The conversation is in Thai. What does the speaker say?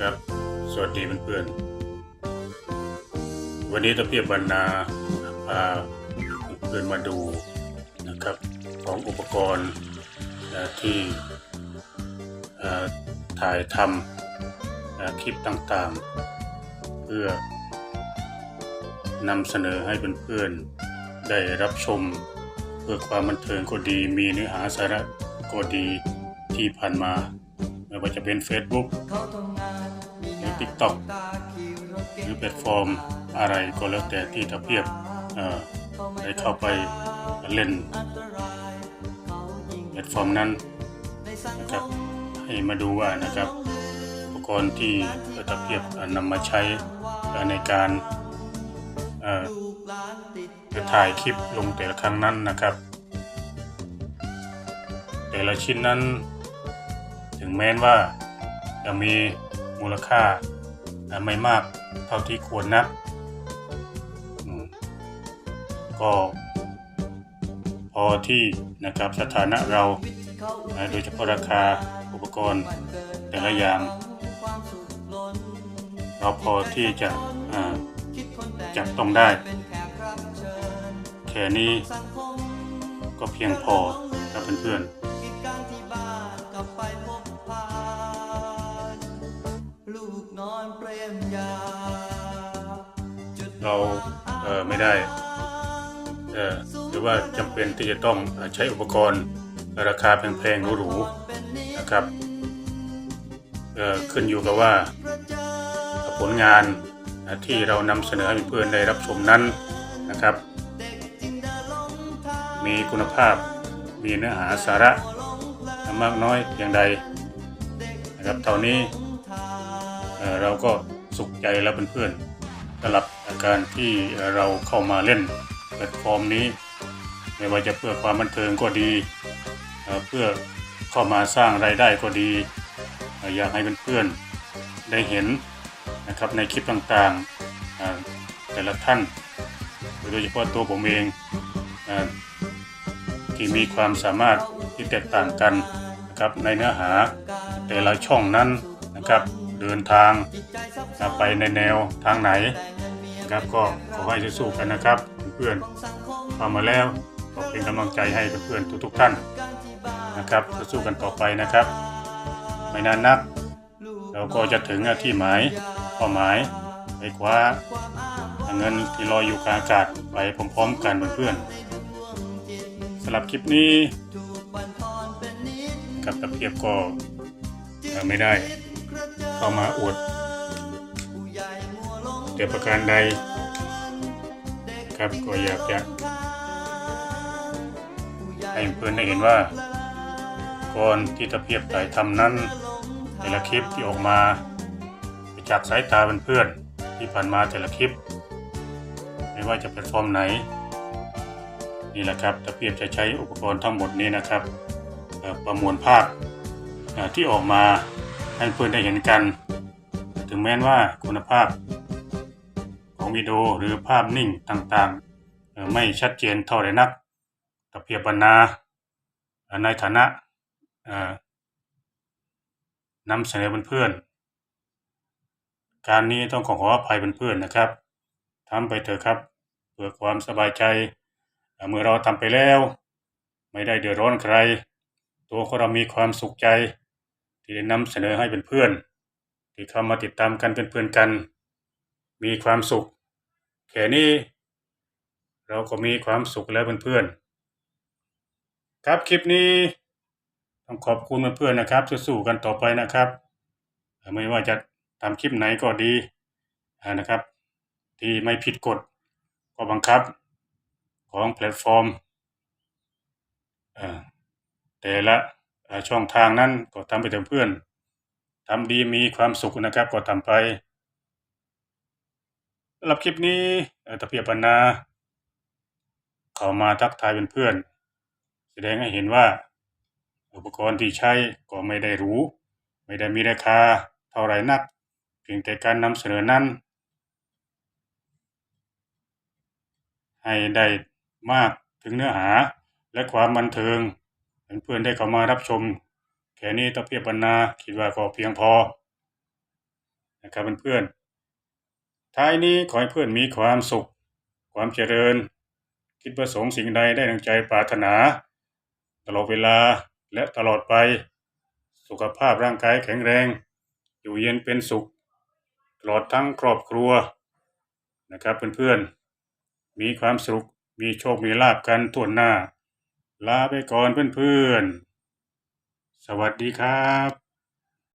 ครับ สวัสดีเพื่อนๆ วันนี้ตะเพียบบรรณาพาเพื่อนมาดูนะครับของอุปกรณ์ที่ถ่ายทำคลิปต่างๆ เพื่อนำเสนอให้เพื่อนๆ ได้รับชม เพื่อความบันเทิงก็ดีมีเนื้อหาสาระก็ดีที่ผ่านมาไม่ว่าจะเป็น Facebook TikTok หรือแพลตฟอร์มอะไรก็แล้วแต่ที่ตะเพียบเออได้เข้าไปเล่นแพลตฟอร์มนั้นนะครับให้มาดูว่านะครับอุปกรณ์ที่ตะเพียบนำมาใช้ในการเอ่อถ่ายคลิปลงแต่ละครั้งนั้นนะครับ แต่ละชิ้นนั้น ถึงแม้นว่าจะมีมูลค่า ไม่มากเท่าที่ควรนักก็พอที่นะครับสถานะเรา โดยเฉพาะราคาอุปกรณ์แต่ละอย่าง เราพอที่จะจับต้องได้ แค่นี้ก็เพียงพอครับเพื่อนๆลูกนอน เปรมยาเราเอ่อไม่ได้เออหรือว่าจำเป็นที่จะต้องใช้อุปกรณ์ราคาแพงๆหรูๆนะครับเออขึ้นอยู่กับว่าผลงานที่เรานำเสนอให้เพื่อนได้รับชมนั้นนะครับ มีคุณภาพมีเนื้อหาสาระมากน้อยเพียงใดนะครับเท่านี้ เราก็สุขใจแล้วเพื่อนๆสำหรับการที่เราเข้ามาเล่นแพลตฟอร์มนี้ ไม่ว่าจะเพื่อความบันเทิงก็ดี เพื่อเข้ามาสร้างรายได้ก็ดี อยากให้เพื่อนๆได้เห็นนะครับในคลิปต่างๆแต่ละท่านโดยเฉพาะตัวผมเองอที่มีความสามารถที่แตกต่างกันนะครับในเนื้อหาแต่ละช่องนั้นนะครับ เดินทางอ่าไปในแนวทางไหนนะครับก็ขอให้สู้ๆกันนะครับ เพื่อนๆเข้ามาแล้วก็เป็นกำลังใจให้เพื่อนๆทุกๆท่านนะครับสู้กันต่อไปนะครับ ไม่นานนัก เราก็จะถึงที่หมายเป้าหมายไปคว้าเงินที่ลอยอยู่กลางอากาศไปพร้อมๆกันเพื่อนๆสำหรับคลิปนี้กับตะเพียบก็ไม่ได้ เข้ามาอวดแต่ประการใด ครับก็อยากจะให้เพื่อนได้เห็นว่าก่อนที่ตะเพียบถ่ายทำนั้น แต่ละคลิปที่ออกมาจากสายตาเพื่อนๆที่ผ่านมาแต่ละคลิป ไม่ว่าจะแพลตฟอร์มไหน นี่แหละครับตะเพียบจะใช้อุปกรณ์ทั้งหมดนี้นะครับ ประมวลภาพที่ออกมา ให้เพื่อนได้เห็นกัน ถึงแม้นว่าคุณภาพ ของวิดีโอหรือภาพนิ่งต่างๆ ไม่ชัดเจนเท่าไรนักแต่เพียบบรรณาในฐานะนำเสนอเพื่อนๆการนี้ต้องขอขออภัยเพื่อนๆนะครับทำไปเถอะครับเพื่อความสบายใจเอ่อเมื่อเราทำไปแล้ว ไม่ได้เดือดร้อนใคร ตัวของเรามีความสุขใจ ที่ได้นำเสนอให้เป็นเพื่อน ที่เข้ามาติดตามกันเป็นเพื่อนกัน มีความสุข แค่นี้ เราก็มีความสุขแล้วเพื่อนๆครับคลิปนี้ต้องขอบคุณเพื่อนๆนะครับสู้ๆกันต่อไปนะครับ ไม่ว่าจะทำคลิปไหนก็ดีนะครับ ที่ไม่ผิดกฎก็บังคับของแพลตฟอร์มแต่ละ ช่องทางนั้นก็ทำไปเถอะเพื่อนทำดีมีความสุขนะครับ ก็ทำไปสำหรับคลิปนี้ตะเพียบปนาเข้ามาทักทายเป็นเพื่อน แสดงให้เห็นว่า อุปกรณ์ที่ใช้ก็ไม่ได้รู้ ไม่ได้มีราคาเท่าไรนัก เพียงแต่การนำเสนอนั้น ให้ได้มากถึงเนื้อหาและความบันเทิง เพื่อนๆได้เข้ามารับชม แค่นี้ตะเพียบปนนาคิดว่าก็เพียงพอนะครับเพื่อนๆท้ายนี้ขอให้เพื่อนมีความสุข ความเจริญ คิดประสงค์สิ่งใดได้ดังใจปรารถนา ตลอดเวลาและตลอดไป สุขภาพร่างกายแข็งแรง อยู่เย็นเป็นสุข ตลอดทั้งครอบครัวนะครับเพื่อนๆมีความสุขมีโชคมีลาบกันทั่วหน้า ลาไปก่อนเพื่อนๆ สวัสดีครับ